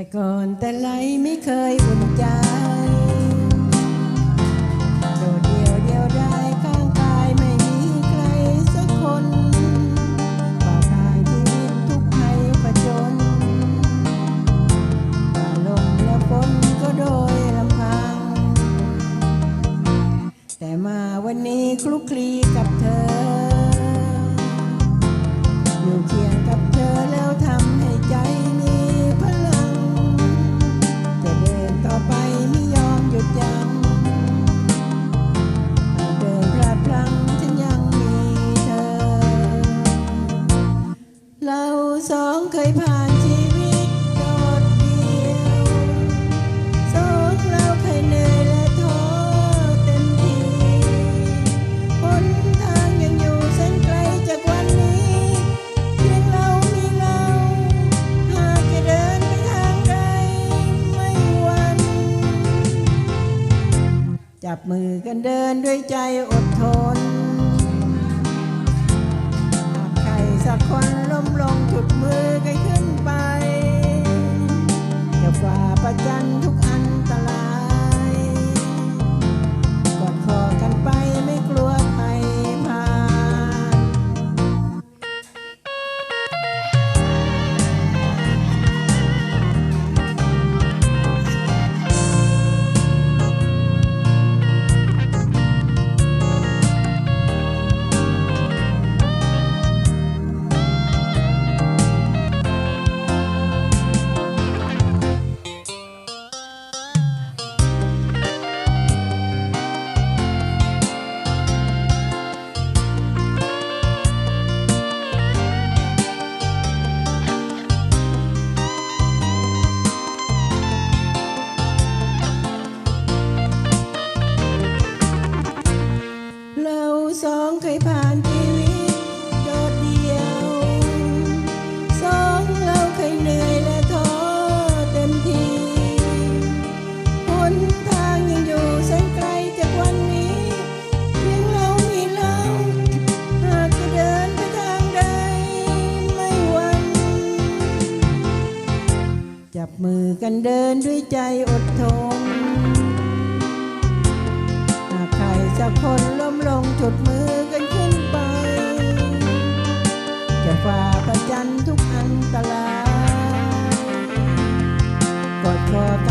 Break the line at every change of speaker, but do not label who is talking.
แต่ก่อนแต่ไหลไม่เคยอุ่นใจ โดดเดียวเดียวได้ข้างกายไม่มีใครสักคนฝ่าทางชีวิตทุกภัยผจญฝ่าลมและฝนก็โดยลำพัง แต่มาวันนี้คลุกคลีกับเธอ เคยผ่านชีวิตโดดเดียวสองเราเคยเหนื่อยและท้อเต็มทีหนทางยังอยู่แสนไกลจากวันนี้เพียงเรามีเราหากจะเดินไปทางใดไม่หวัน จับมือกันเดินด้วยใจอดทน สักคนล้มลงจุดมือกันขึ้นไป จะฝ่าประจันทุ ผ่านชีวิตโดดเดี่ยว สองเราเคยเหนื่อยและท้อเต็มทีหนทางยังอยู่แสนไกลจากวันนี้เพียงเรามีเราหากจะเดินไปทางใดไม่หวั่นจับมือกันเดินด้วยใจอดทนหากใครสักคนล้มลงจุดมือ จะฝ่าประจันทุกอันตรายกอดคอ